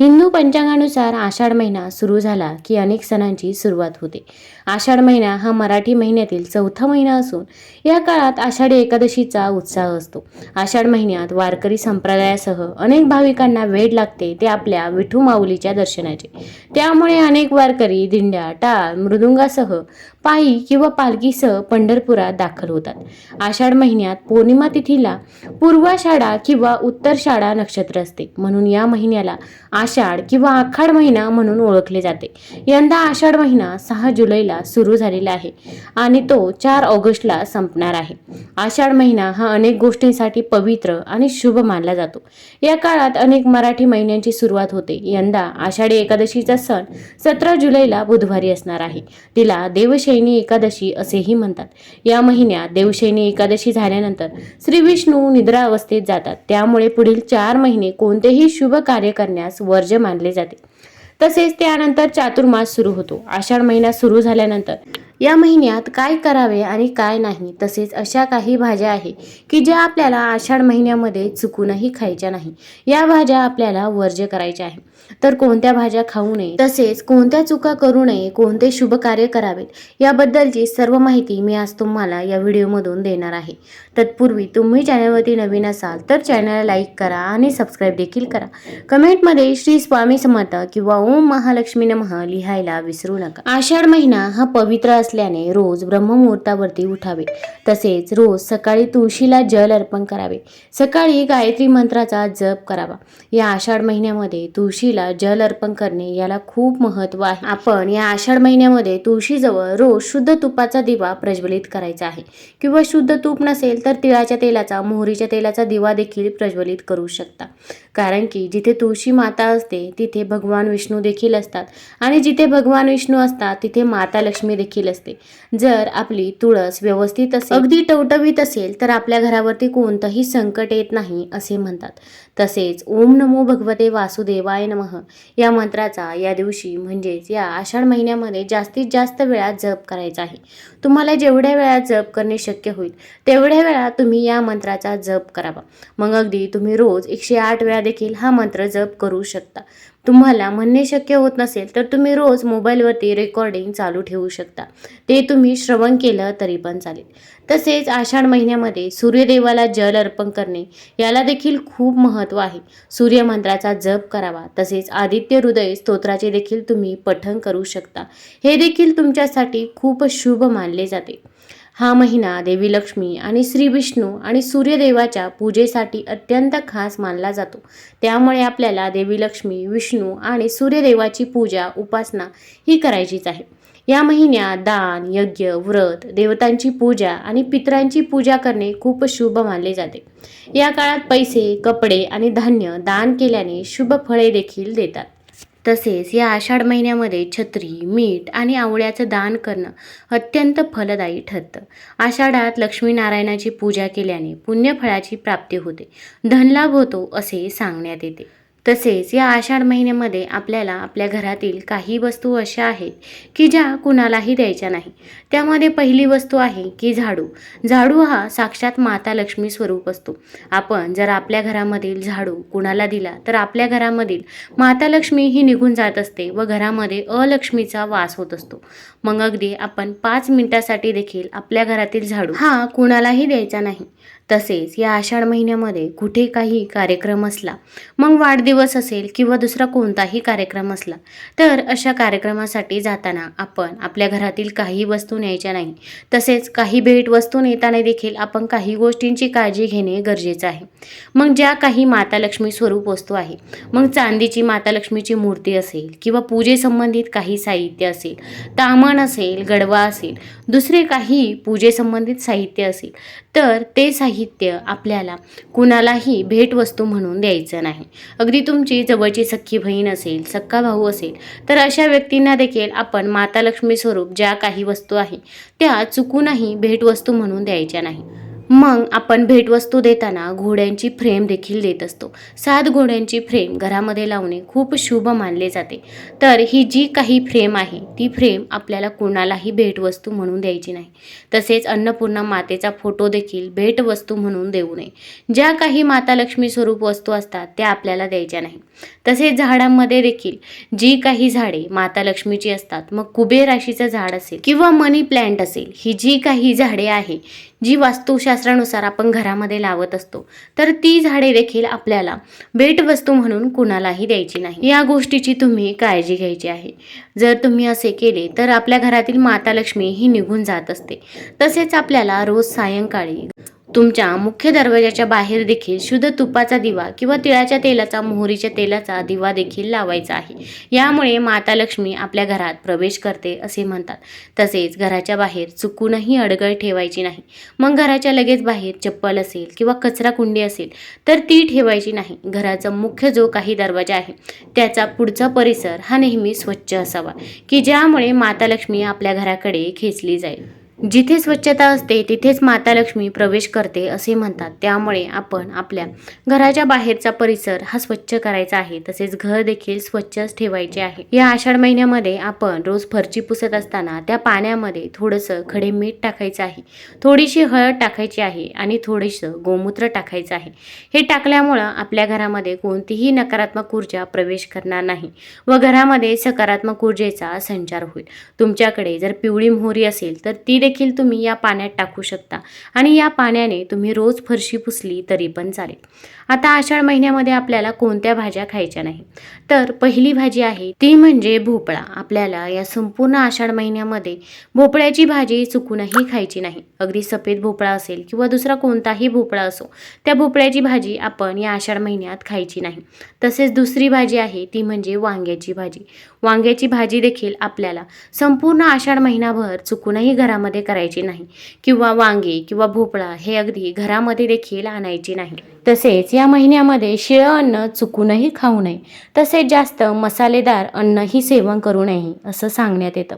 हिंदू पंचांगानुसार आषाढ महिना सुरू झाला की अनेक सणांची सुरुवात होते. आषाढ महिना हा मराठी महिन्यातील चौथा महिना असून या काळात आषाढी एकादशीचा उत्साह असतो. आषाढ महिन्यात वारकरी संप्रदायासह अनेक भाविकांना वेळ लागते ते आपल्या विठू माऊलीच्या दर्शनाचे. त्यामुळे अनेक वारकरी दिंड्या टाळ मृदुंगासह पायी किंवा पालखीसह पंढरपुरात दाखल होतात. आषाढ महिन्यात पौर्णिमा तिथीला पूर्वाषाढा किंवा उत्तरषाढा नक्षत्र असते. म्हणून या महिन्याला आषाढ किंवा आखाड महिना म्हणून ओळखले जाते. यंदा आषाढ महिना सहा जुलैला सुरू झालेला आहे आणि तो चार ऑगस्टला संपणार आहे. आषाढ महिना हा अनेक गोष्टींसाठी पवित्र आणि शुभ मानला जातो. या काळात अनेक मराठी महिन्यांची सुरुवात होते. यंदा आषाढी एकादशीचा सण सतरा जुलैला बुधवारी असणार आहे. तिला देवशैनी एकादशी असेही म्हणतात. या महिन्यात देवशैनी एकादशी झाल्यानंतर श्री विष्णू निद्रा अवस्थेत जातात. त्यामुळे पुढील चार महिने कोणतेही शुभ कार्य करण्यास वर्ज्य मानले जाते. तसेच त्यानंतर चातुर्मास सुरू होतो. आषाढ महिना सुरू झाल्यानंतर या महिन्यात काय करावे आणि काय नाही तसेच अशा काही भाज्या आहे की ज्या आपल्याला आषाढ महिन्यामध्ये चुकूनही खायच्या नाही. या भाज्या आपल्याला वर्ज्य करायच्या आहे तर कोणत्या भाज्या खाऊ नये तसेच कोणत्या चुका करू नये कोणते शुभ कार्य करावेत याबद्दलची सर्व माहिती मी आज तुम्हाला या व्हिडिओमधून देणार आहे. तत्पूर्वी तुम्ही चॅनलवरती नवीन असाल तर चॅनलला लाईक करा आणि सबस्क्राईब देखील करा. कमेंटमध्ये श्री स्वामी समर्थ किंवा ओम महालक्ष्मी नमः लिहायला विसरू नका. आषाढ महिना हा पवित्र असल्याने रोज ब्रह्ममुहूर्तावरती उठावे. तसेच रोज सकाळी तुळशीला जल अर्पण करावे. सकाळी गायत्री मंत्राचा जप करावा. या आषाढ महिन्यामध्ये तुळशी तुळशीला जल अर्पण करणे याला खूप महत्त्व आहे. आपण या आषाढ महिन्यामध्ये तुळशीजवळ रोज शुद्ध तुपाचा दिवा प्रज्वलित करायचा आहे. किंवा शुद्ध तूप नसेल तर तिळाच्या तेलाचा मोहरीच्या तेलाचा दिवा देखील प्रज्वलित करू शकता. कारण की जिथे तुळशी माता असते तिथे भगवान विष्णू देखील असतात. आणि जिथे भगवान विष्णू असतात तिथे माता लक्ष्मी देखील असते. जर आपली तुळस व्यवस्थित असेल अगदी टवटवीत असेल तर आपल्या घरावरती कोणतंही संकट येत नाही असे म्हणतात. तसेच ओम नमो भगवते वासुदेवाय नम. या मंत्राचा या दिवशी म्हणजेच या आषाढ महिन्यामध्ये जास्तीत जास्त वेळा जप करायचा आहे. तुम्हाला जेवढ्या वेळा जप करणे शक्य होईल तेवढ्या वेळा तुम्ही या मंत्राचा जप करावा. मग अगदी तुम्ही रोज एकशे आठ वेळा देखील हा मंत्र जप करू शकता. तुम्हाला म्हणणे शक्य होत नसेल तर तुम्ही रोज मोबाईलवरती रेकॉर्डिंग चालू ठेवू शकता. ते तुम्ही श्रवण केलं तरी पण चालेल. तसेच आषाढ महिन्यामध्ये सूर्यदेवाला जल अर्पण करणे याला देखील खूप महत्त्व आहे. सूर्यमंत्राचा जप करावा तसेच आदित्य हृदय स्तोत्राचे देखील तुम्ही पठण करू शकता. हे देखील तुमच्यासाठी खूप शुभ मानले जाते. हा महिना देवी लक्ष्मी आणि श्री विष्णू आणि सूर्यदेवाच्या पूजेसाठी अत्यंत खास मानला जातो. त्यामुळे आपल्याला देवी लक्ष्मी विष्णू आणि सूर्यदेवाची पूजा उपासना ही करायचीच आहे. या महिन्यात दान यज्ञ व्रत देवतांची पूजा आणि पितरांची पूजा करणे खूप शुभ मानले जाते. या काळात पैसे कपडे आणि धान्य दान केल्याने शुभ फळे देखील देतात. तसेच या आषाढ महिन्यामध्ये छत्री मीठ आणि आवळ्याचं दान करणं अत्यंत फलदायी ठरतं. आषाढात लक्ष्मीनारायणाची पूजा केल्याने पुण्यफळाची प्राप्ती होते. धनलाभ होतो असे सांगण्यात येते. तसेच या आषाढ महिन्यामध्ये आपल्याला आपल्या घरातील काही वस्तू अशा आहेत की ज्या कुणालाही द्यायच्या नाही. त्यामध्ये पहिली वस्तू आहे की झाडू. झाडू हा साक्षात माता लक्ष्मी स्वरूप असतो. आपण जर आपल्या घरामधील झाडू कुणाला दिला तर आपल्या घरामधील माता लक्ष्मी ही निघून जात असते व घरामध्ये अलक्ष्मीचा वास होत असतो. मग अगदी आपण पाच मिनिटासाठी देखील आपल्या घरातील झाडू हा कुणालाही द्यायचा नाही. तसेच या आषाढ महिन्यामध्ये कुठे काही कार्यक्रम असला मग वाढदिवस असेल किंवा दुसरा कोणताही कार्यक्रम असला तर अशा कार्यक्रमासाठी जाताना आपण आपल्या घरातील काही वस्तू न्यायच्या नाही. तसेच काही भेट वस्तू नेताना देखील आपण काही गोष्टींची काळजी घेणे गरजेचं आहे. मग ज्या काही माता लक्ष्मी स्वरूप वस्तू आहे मग चांदीची माता लक्ष्मीची मूर्ती असेल किंवा पूजेसंबंधित काही साहित्य असेल तामण असेल गडवा असेल दुसरे काही पूजेसंबंधित साहित्य असेल तर ते साहित्य आपल्याला कुणालाही भेटवस्तू म्हणून द्यायचं नाही. अगदी तुमची जवळची सख्खी बहीण असेल सक्का भाऊ असेल तर अशा व्यक्तींना देखील आपण माता लक्ष्मी स्वरूप ज्या काही वस्तू आहे त्या चुकूनही भेटवस्तू म्हणून द्यायच्या नाही. मग आपण भेटवस्तू देताना घोड्यांची फ्रेम देखील देत असतो. सात घोड्यांची फ्रेम घरामध्ये लावणे खूप शुभ मानले जाते. तर ही जी काही फ्रेम आहे ती फ्रेम आपल्याला कुणालाही भेटवस्तू म्हणून द्यायची नाही. तसेच अन्नपूर्णा मातेचा फोटो देखील भेटवस्तू म्हणून देऊ नये. ज्या काही माता लक्ष्मी स्वरूप वस्तू असतात त्या आपल्याला द्यायच्या नाही तसेच झाडांमध्ये देखील जी काही झाडे माता लक्ष्मीची असतात मग कुबेर राशीचं झाड असेल किंवा मनी प्लॅन्ट असेल ही जी काही झाडे आहे जी वास्तुशास्त्रानुसार आपण घरामध्ये लावत असतो तर ती झाडे देखील आपल्याला भेटवस्तू म्हणून कुणालाही द्यायची नाही. या गोष्टीची तुम्ही काळजी घ्यायची आहे. जर तुम्ही असे केले तर आपल्या घरातील माता लक्ष्मी ही निघून जात असते. तसेच आपल्याला रोज सायंकाळी तुमच्या मुख्य दरवाजाच्या बाहेर देखील शुद्ध तुपाचा दिवा किंवा तिळाच्या तेलाचा मोहरीच्या तेलाचा दिवा देखील लावायचा आहे. यामुळे माता लक्ष्मी आपल्या घरात प्रवेश करते असे म्हणतात. तसेच घराच्या बाहेर चुकूनही अडगळ ठेवायची नाही. मग घराच्या लगेच बाहेर चप्पल असेल किंवा कचरा कुंडी असेल तर ती ठेवायची नाही. घराचा मुख्य जो काही दरवाजा आहे त्याचा पुढचा परिसर हा नेहमी स्वच्छ असावा की ज्यामुळे माता लक्ष्मी आपल्या घराकडे खेचली जाईल. जिथे स्वच्छता असते तिथेच माता लक्ष्मी प्रवेश करते असे म्हणतात. त्यामुळे आपण आपल्या घराच्या बाहेरचा परिसर हा स्वच्छ करायचा आहे. तसेच घर देखील स्वच्छच ठेवायचे आहे. या आषाढ महिन्यामध्ये आपण रोज फरची पुसत असताना त्या पाण्यामध्ये थोडंसं खडे मीठ टाकायचं आहे. थोडीशी हळद टाकायची आहे आणि थोडंसं गोमूत्र टाकायचं आहे. हे टाकल्यामुळं आपल्या घरामध्ये कोणतीही नकारात्मक ऊर्जा प्रवेश करणार नाही व घरामध्ये सकारात्मक ऊर्जेचा संचार होईल. तुमच्याकडे जर पिवळी मोहरी असेल तर ती देखील तुम्ही या पाण्यात टाकू शकता. आणि या पाण्याने तुम्ही रोज फरशी पुसली तरी पण चालेल. आता आषाढ महिन्यामध्ये आपल्याला कोणत्या भाज्या खायच्या नाही? तर पहिली भाजी आहे ती म्हणजे भोपळा. आपल्याला या संपूर्ण आषाढ महिन्यामध्ये भोपळ्याची भाजी चुकूनही खायची नाही. अगदी सफेद भोपळा असेल किंवा दुसरा कोणताही भोपळा असो त्या भोपळ्याची भाजी आपण या आषाढ महिन्यात खायची नाही. तसेच दुसरी भाजी आहे ती म्हणजे वांग्याची भाजी. वांग्याची भाजी देखील आपल्याला संपूर्ण आषाढ महिनाभर चुकूनही घरामध्ये करायची नाही किंवा वांगे किंवा भोपळा हे अगदी घरामध्ये देखील आणायची नाही. तसेच या महिन्यामध्ये शिळं अन्न चुकूनही खाऊ नये. तसेच जास्त मसालेदार अन्नही सेवन करू नये असं सांगण्यात येतं.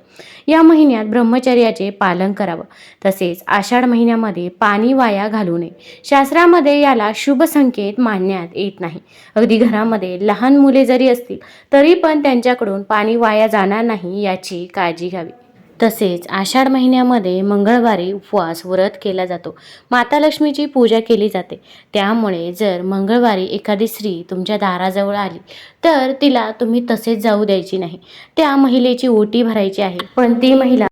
या महिन्यात ब्रह्मचर्याचे पालन करावं. तसेच आषाढ महिन्यामध्ये पाणी वाया घालू नये. शास्त्रामध्ये याला शुभ संकेत मानण्यात येत नाही. अगदी घरामध्ये लहान मुले जरी असतील तरी पण त्यांच्याकडून पाणी वाया जाणार नाही याची काळजी घ्यावी. तसेच आषाढ महिन्यामध्ये मंगळवारी उपवास व्रत केला जातो. माता लक्ष्मीची पूजा केली जाते. त्यामुळे जर मंगळवारी एखादी स्त्री तुमच्या दाराजवळ आली तर तिला तुम्ही तसेच जाऊ द्यायची नाही. त्या महिलेची ओटी भरायची आहे. पण ती महिला